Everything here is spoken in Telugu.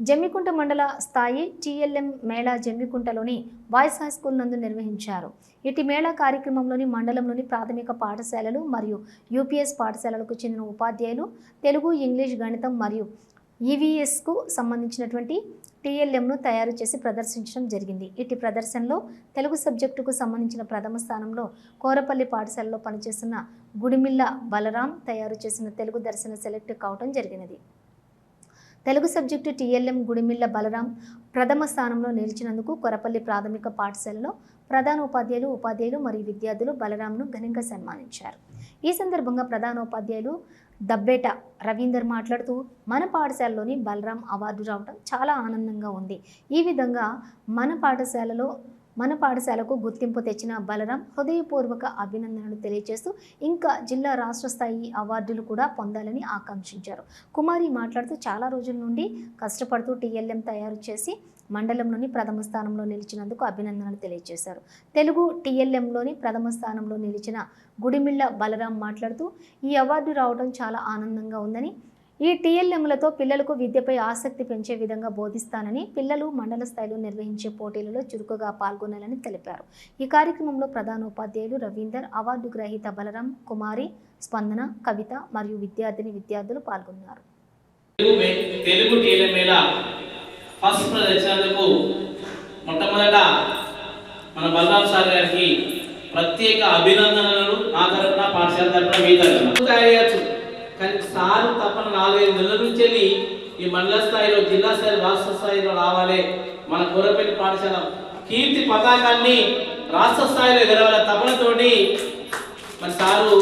జమ్మికుంట మండల స్థాయి టీఎల్ఎం మేళా జమ్మికుంటలోని బాయ్స్ హై స్కూల్ నందు నిర్వహించారు. ఇటు మేళా కార్యక్రమంలోని మండలంలోని ప్రాథమిక పాఠశాలలు మరియు యూపీఎస్ పాఠశాలలకు చెందిన ఉపాధ్యాయులు తెలుగు ఇంగ్లీష్ గణితం మరియు ఈవీఎస్కు సంబంధించినటువంటి టీఎల్ఎంను తయారు చేసి ప్రదర్శించడం జరిగింది. ఇటు ప్రదర్శనలో తెలుగు సబ్జెక్టుకు సంబంధించిన ప్రథమ స్థానంలో కోరపల్లి పాఠశాలలో పనిచేస్తున్న గుడిమిల్ల బలరాం తయారు చేసిన తెలుగు దర్శన సెలెక్ట్ కావడం జరిగినది. తెలుగు సబ్జెక్టు టీఎల్ఎం గుడిమిల్ల బలరాం ప్రథమ స్థానంలో నిలిచినందుకు కొరపల్లి ప్రాథమిక పాఠశాలలో ప్రధాన ఉపాధ్యాయులు ఉపాధ్యాయులు మరియు విద్యార్థులు బలరాంను ఘనంగా సన్మానించారు. ఈ సందర్భంగా ప్రధాన ఉపాధ్యాయులు దబ్బేట రవీందర్ మాట్లాడుతూ మన పాఠశాలలోని బలరాం అవార్డు రావడం చాలా ఆనందంగా ఉంది. ఈ విధంగా మన పాఠశాలలో మన పాఠశాలకు గుర్తింపు తెచ్చిన బలరాం హృదయపూర్వక అభినందనలు తెలియజేస్తూ ఇంకా జిల్లా రాష్ట్ర స్థాయి అవార్డులు కూడా పొందాలని ఆకాంక్షించారు. కుమారి మాట్లాడుతూ చాలా రోజుల నుండి కష్టపడుతూ టీఎల్ఎం తయారు చేసి మండలంలోని ప్రథమ స్థానంలో నిలిచినందుకు అభినందనలు తెలియజేశారు తెలుగు టీఎల్ఎంలోని ప్రథమ స్థానంలో నిలిచిన గుడిమిళ్ళ బలరాం మాట్లాడుతూ ఈ అవార్డు రావడం చాలా ఆనందంగా ఉందని ఈ టీఎల్ఎంలతో పిల్లలకు విద్యపై ఆసక్తి పెంచే విధంగా బోధిస్తానని పిల్లలు మండల స్థాయిలో నిర్వహించే పోటీలలో చురుకుగా పాల్గొనాలని తెలిపారు. ఈ కార్యక్రమంలో ప్రధాన ఉపాధ్యాయులు రవీందర్ అవార్డు గ్రహీత బలరాం కుమారి స్పందన కవిత మరియు విద్యార్థిని విద్యార్థులు పాల్గొన్నారు. తెలుగు ఫస్ట్ మొట్టమొదట మన బలరాం సార్ గారికి ప్రత్యేక అభినందనలు నా తరఫున పాఠశాల తరఫున మీ తరఫున. కానీ సారు తప్పన నాలుగైదు నెలల నుంచి వెళ్ళి ఈ మండల స్థాయిలో జిల్లా స్థాయి రాష్ట్ర స్థాయిలో రావాలి. మన కూరపల్లి పాఠశాల కీర్తి పతాకాన్ని రాష్ట్ర స్థాయిలో ఎగరవాల తపనతోటి మరి సారు